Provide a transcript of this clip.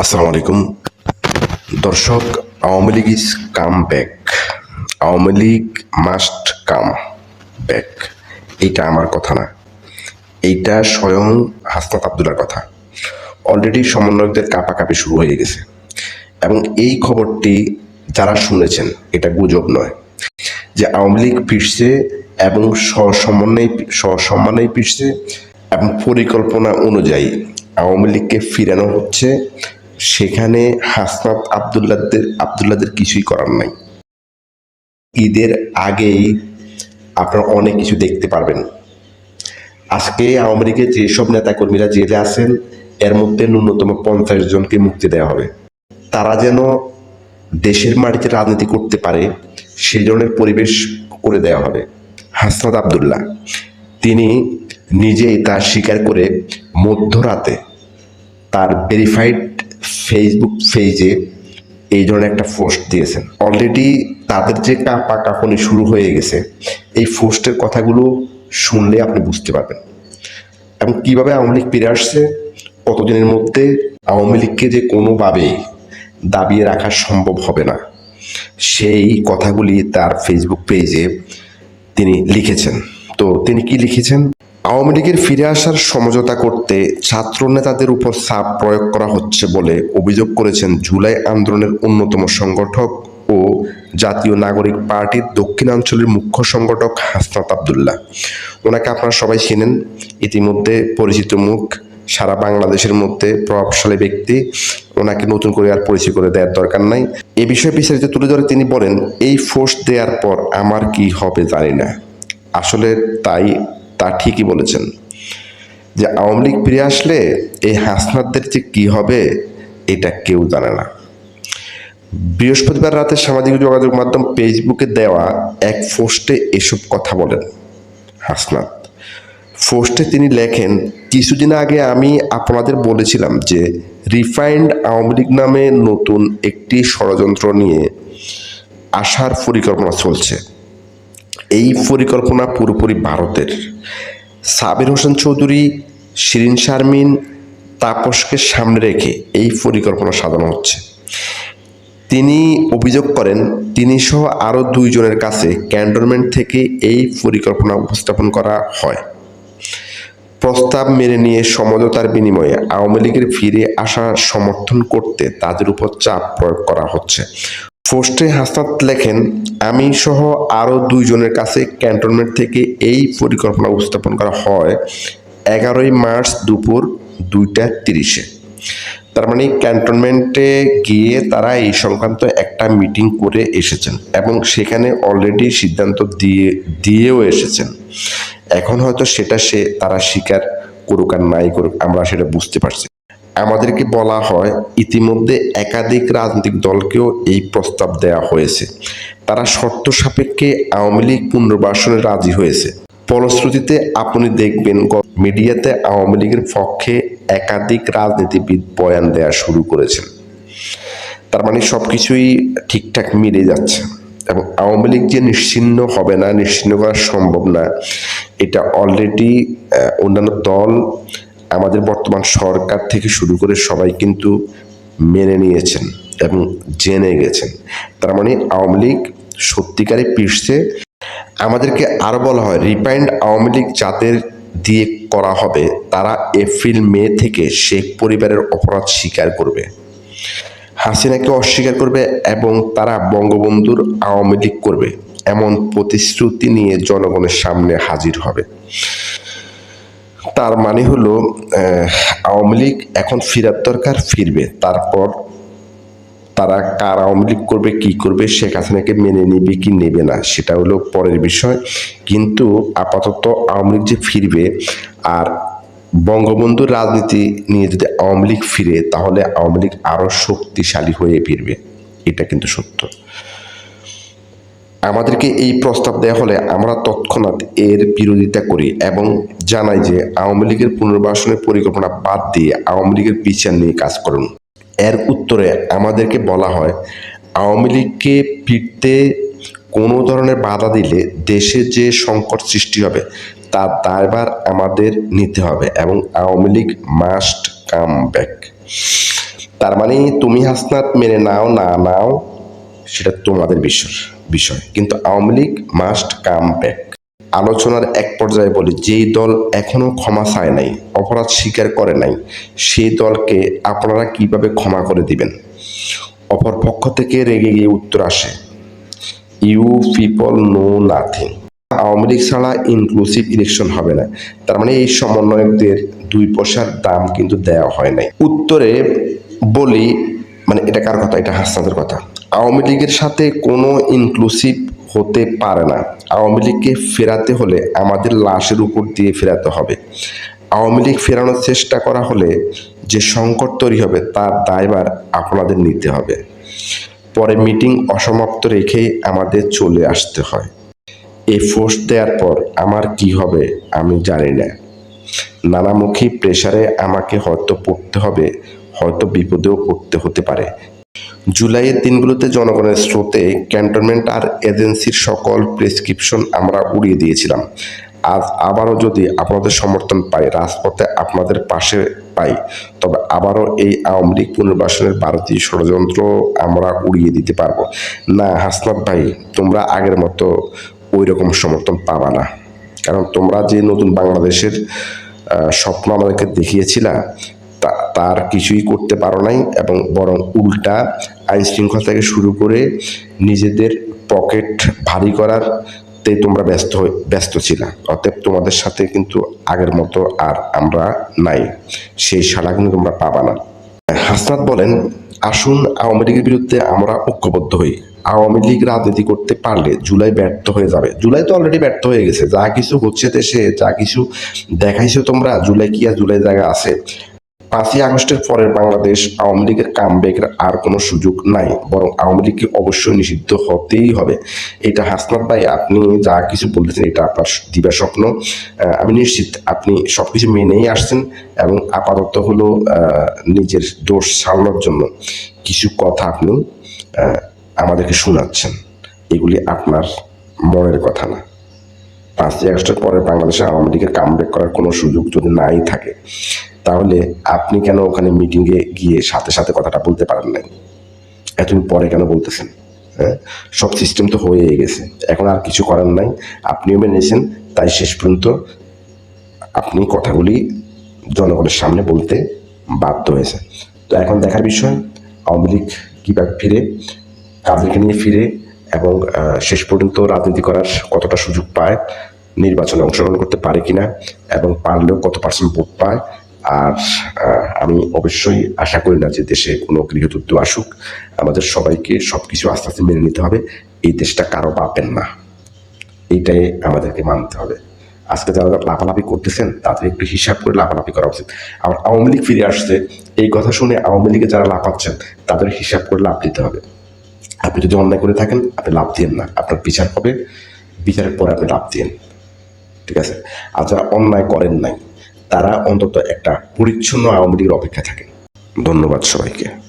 আসসালামু আলাইকুম। দর্শক, Awami League is come back. Awami League must come back. এইটা আমার কথা না। এইটা স্বয়ং হাসনাত আবদুল্লার কথা। অলরেডি সমন্বয়কদের কাপাকাপি শুরু হয়ে গেছে। এবং এই খবরটি যারা শুনেছেন, এটা গুজব নয়। যে আওয়ামী লীগ ফিরছে এবং সসমন্বয় সসম্মানেই ফিরছে এবং পরিকল্পনা অনুযায়ী আওয়ামী লীগকে ফিরানো হচ্ছে সেখানে হাসনাত আবদুল্লাদের আবদুল্লাদের কিছুই করার নাই। ঈদের আগেই আপনারা অনেক কিছু দেখতে পারবেন। আজকে আওয়ামী লীগের যেসব নেতাকর্মীরা জেলে আছেন, এর মধ্যে ন্যূনতম পঞ্চাশ জনকে মুক্তি দেওয়া হবে। তারা যেন দেশের মাটিতে রাজনীতি করতে পারে, সেই ধরনের পরিবেশ করে দেওয়া হবে। হাসনাত আবদুল্লাহ, তিনি নিজেই তা স্বীকার করে মধ্যরাতে তার ভেরিফাইড ফেসবুক পেজে এই ধরনের একটা পোস্ট দিয়েছেন। অলরেডি তাদের যে কাপা কাঁপনি শুরু হয়ে গেছে, এই পোস্টের কথাগুলো শুনলে আপনি বুঝতে পারবেন। এবং কীভাবে আওয়ামী লীগ ফিরে আসছে, কতদিনের মধ্যে আওয়ামী লীগকে যে কোনোভাবেই দাবিয়ে রাখা সম্ভব হবে না, সেই কথাগুলি তার ফেসবুক পেজে তিনি লিখেছেন। তো তিনি কি লিখেছেন? আওয়ামী লীগের ফিরে আসার সমঝোতা করতে ছাত্র নেতাদের উপর চাপ প্রয়োগ করা হচ্ছে বলে অভিযোগ করেছেন জুলাই আন্দোলনের অন্যতম সংগঠক ও জাতীয় নাগরিক পার্টির দক্ষিণাঞ্চলের মুখ্য সংগঠক হাসনাত আবদুল্লাহ। ওনাকে আপনারা সবাই চেনেন। ইতিমধ্যে পরিচিত মুখ, সারা বাংলাদেশের মধ্যে প্রভাবশালী ব্যক্তি। ওনাকে নতুন করে আর পরিচয় করে দেওয়ার দরকার নাই। এ বিষয়ে বিস্তারিত তুলে ধরে তিনি বলেন, এই ফোর্স দেওয়ার পর আমার কি হবে জানি না। আসলে তাই তা ঠিকই বলেছেন। যে আওয়ামী লীগ ফিরে আসলে এই হাসনাতদের যে কী হবে, এটা কেউ জানে না। বৃহস্পতিবার রাতে সামাজিক যোগাযোগ মাধ্যম ফেসবুকে দেওয়া এক পোস্টে এসব কথা বলেন হাসনাত। পোস্টে তিনি লেখেন, কিছুদিন আগে আমি আপনাদের বলেছিলাম যে রিফাইন্ড আওয়ামী লীগ নামে নতুন একটি ষড়যন্ত্র নিয়ে আসার পরিকল্পনা চলছে। এই পরিকল্পনা পুরোপুরি ভারতের। সাবির হোসেন চৌধুরী, শিরিন শারমিন, তাপসকে সামনে রেখে এই পরিকল্পনা সাজানো হচ্ছে। তিনি অভিযোগ করেন, তিনি সহ আরও দুইজনের কাছে ক্যান্টনমেন্ট থেকে এই পরিকল্পনা উপস্থাপন করা হয়। প্রস্তাব মেনে নিয়ে সমঝোতার বিনিময়ে আওয়ামী লীগের ফিরে আসা সমর্থন করতে তাদের উপর চাপ প্রয়োগ করা হচ্ছে। পোস্টে হাসনাত লেখেন আমি সহ আরও দুইজনের কাছে ক্যান্টনমেন্ট থেকে এই পরিকল্পনা উপস্থাপন করা হয় এগারোই মার্চ দুপুর দুইটা তিরিশে। তার মানে ক্যান্টনমেন্টে গিয়ে তারা এই সংক্রান্ত একটা মিটিং করে এসেছেন এবং সেখানে অলরেডি সিদ্ধান্ত দিয়ে, দিয়েও এসেছেন। এখন হয়তো সেটা সে, তারা স্বীকার করুক আর নাই করুক, আমরা সেটা বুঝতে পারছি আমাদেরকে বলা হয়, ইতিমধ্যে একাধিক রাজনৈতিক দলকেও এই প্রস্তাব দেওয়া হয়েছে। তারা শর্ত সাপেক্ষে আওয়ামী লীগ পুনর্বাসনে রাজি হয়েছে। ফলশ্রুতিতে আপনি দেখবেন মিডিয়াতে আওয়ামী লীগের পক্ষে একাধিক রাজনীতিবিদ বয়ান দেওয়া শুরু করেছেন। তার মানে সব কিছুই ঠিকঠাক মিলে যাচ্ছে এবং আওয়ামী লীগ যে নিশ্চিন্ন হবে না, নিশ্চিন্ন করা সম্ভব না, এটা অলরেডি অন্যান্য দল আমাদের বর্তমান সরকার থেকে শুরু করে সবাই কিন্তু মেনে নিয়েছেন এবং জেনে গেছেন। তার মানে আওয়ামী লীগ সত্যিকারে পিসছে আমাদেরকে আরও বলা হয় রিফাইন্ড আওয়ামী লীগ যাদের দিয়ে করা হবে। তারা এপ্রিল, মে থেকে শেখ পরিবারের অপরাধ স্বীকার করবে। হাসিনাকে অস্বীকার করবে এবং তারা বঙ্গবন্ধুর আওয়ামী লীগ করবে। এমন প্রতিশ্রুতি নিয়ে জনগণের সামনে হাজির হবে। তার মানে হলো আওয়ামী লীগ এখন ফিরার দরকার, ফিরবে। তারপর তারা কার আওয়ামী লীগ করবে, কি করবে, শেখ হাসিনাকে মেনে নেবে কি নেবে না, সেটা হলো পরের বিষয়। কিন্তু আপাতত আওয়ামী লীগ যে ফিরবে, আর বঙ্গবন্ধুর রাজনীতি নিয়ে যদি আওয়ামী লীগ ফিরে, তাহলে আওয়ামী লীগ আরও শক্তিশালী হয়ে ফিরবে। এটা কিন্তু সত্য। আমাদেরকে এই প্রস্তাব দেওয়া হলে আমরা তৎক্ষণাৎ এর বিরোধিতা করি এবং জানাই যে আওয়ামী লীগের পুনর্বাসনের পরিকল্পনা বাদ দিয়ে আওয়ামী লীগের বিচার নিয়ে কাজ করুন। এর উত্তরে আমাদেরকে বলা হয়, আওয়ামী লীগকে ফিরতে কোনো ধরনের বাধা দিলে দেশে যে সংকট সৃষ্টি হবে তার দায়ভার আমাদের নিতে হবে এবং Awami League must come back তার মানে তুমি হাসনাত মেনে নাও, না নাও সেটা তোমাদের বিষয় বিষয়। কিন্তু Awami League must come back আলোচনার এক পর্যায়ে বলি, যেই দল এখনও ক্ষমা চায় নাই, অপরাধ স্বীকার করে নাই, সেই দলকে আপনারা কীভাবে ক্ষমা করে দিবেন? অপর পক্ষ থেকে রেগে গিয়ে উত্তর আসে you people know nothing Awami League ছাড়া ইনক্লুসিভ ইলেকশন হবে না। তার মানে এই সমন্বয়কদের দুই পয়সার দাম কিন্তু দেওয়া হয় নাই। উত্তরে বলি মানে এটা কার কথা? এটা হাসনাদের কথা। আওয়ামী লীগের সাথে কোনো ইনক্লুসিভ হতে পারে না। আওয়ামী লীগকে ফেরাতে হলে আমাদের লাশের উপর দিয়ে ফেরাতে হবে। আওয়ামী লীগ ফেরানোর চেষ্টা করা হলে যে সংকট তৈরি হবে, তার দায়ভার আপনাদের নিতে হবে। পরে মিটিং অসমাপ্ত রেখেই আমাদের চলে আসতে হয়। এই ফোর্স দেওয়ার পর আমার কি হবে আমি জানি না। নানামুখী প্রেসারে আমাকে হয়তো পড়তে হবে, হয়তো বিপদেও পড়তে হতে পারে। জুলাইয়ের দিনগুলোতে জনগণের স্রোতে ক্যান্টনমেন্ট আর এজেন্সির সকল প্রেসক্রিপশন আমরা উড়িয়ে দিয়েছিলাম। আজ আবারও যদি আপনাদের সমর্থন পাই, রাজপথে আপনাদের পাশে পাই, তবে আবারও এই আওয়ামী লীগ পুনর্বাসনের ভারতীয় ষড়যন্ত্র আমরা উড়িয়ে দিতে পারব। না, হাসনাত ভাই, তোমরা আগের মতো ওই রকম সমর্থন পাবা না। কারণ তোমরা যে নতুন বাংলাদেশের স্বপ্ন আমাদেরকে দেখিয়েছিলা তার কিছুই করতে পারো নাই এবং বরং উল্টা আইন শৃঙ্খলা থেকে শুরু করে নিজেদের পকেট ভারী করার তে তোমরা ব্যস্ত ব্যস্ত ছিলা। অতএব তোমাদের সাথে কিন্তু আগের মতো আর আমরা নাই। সেই সাড়া কিন্তু তোমরা পাবা না। হাসনাত বলেন, আসুন আওয়ামী লীগের বিরুদ্ধে আমরা ঐক্যবদ্ধ হই। আওয়ামী লীগ রাজনীতি করতে পারলে জুলাই ব্যর্থ হয়ে যাবে। জুলাই তো অলরেডি ব্যর্থ হয়ে গেছে। যা কিছু হচ্ছে দেশে, যা কিছু দেখাইছো তোমরা, জুলাই কি আর জুলাই জায়গা আছে? পাঁচই আগস্টের পরের বাংলাদেশ আওয়ামী লীগের কামব্যাকের আর কোনো সুযোগ নাই, বরং আওয়ামী লীগকে অবশ্যই নিষিদ্ধ হতেই হবে। এটা হাসনাত ভাই, আপনি যা কিছু বলতেছেন এটা আপনার দিবা স্বপ্ন। আমি নিশ্চিত আপনি সব কিছু মেনেই আসছেন এবং আপাতত হলো নিজের দোষ সামলানোর জন্য কিছু কথা আপনি আমাদেরকে শোনাচ্ছেন। এগুলি আপনার মনের কথা না। পাঁচই আগস্টের পরে বাংলাদেশে আওয়ামী লীগের কামব্যাক করার কোনো সুযোগ যদি নাই থাকে তাহলে আপনি কেন ওখানে মিটিংয়ে গিয়ে সাথে সাথে কথাটা বলতে পারেন নাই? এতদিন পরে কেন বলতেছেন? হ্যাঁ? সব সিস্টেম তো হয়ে গেছে। এখন আর কিছু করার নাই। আপনিও মেনেছেন, তাই শেষ পর্যন্ত আপনি কথাগুলি জনগণের সামনে বলতে বাধ্য হয়েছে তো এখন দেখার বিষয়, আওয়ামী লীগ কীভাবে ফিরে, কাদেরকে নিয়ে ফিরে এবং শেষ পর্যন্ত রাজনীতি করার কতটা সুযোগ পায়, নির্বাচনে অংশগ্রহণ করতে পারে কিনা এবং পারলেও কত পার্সেন্ট ভোট পায় আর আমি অবশ্যই আশা করি না যে দেশে কোনো গৃহযুদ্ধ আসুক। আমাদের সবাইকে সব কিছু আস্তে আস্তে মেনে নিতে হবে। এই দেশটা কারও বাপের না। এইটাই আমাদেরকে মানতে হবে। আজকে যারা লাফালাফি করতেছেন, তাদের একটু হিসাব করে লাফালাফি করা উচিত। আবার আওয়ামী লীগ ফিরে আসছে, এই কথা শুনে আওয়ামী লীগে যারা লাফাচ্ছেন, তাদের হিসাব করে লাভ দিতে হবে। আপনি যদি অন্যায় করে থাকেন, আপনি লাভ দিয়েন না। আপনার বিচার হবে, বিচারের পরে আপনি লাভ দিয়েন। ঠিক আছে? আর যারা অন্যায় করেন নাই তারা অন্তত একটা পরিচ্ছন্ন আওয়ামী লীগের অপেক্ষা থাকে। ধন্যবাদ সবাইকে।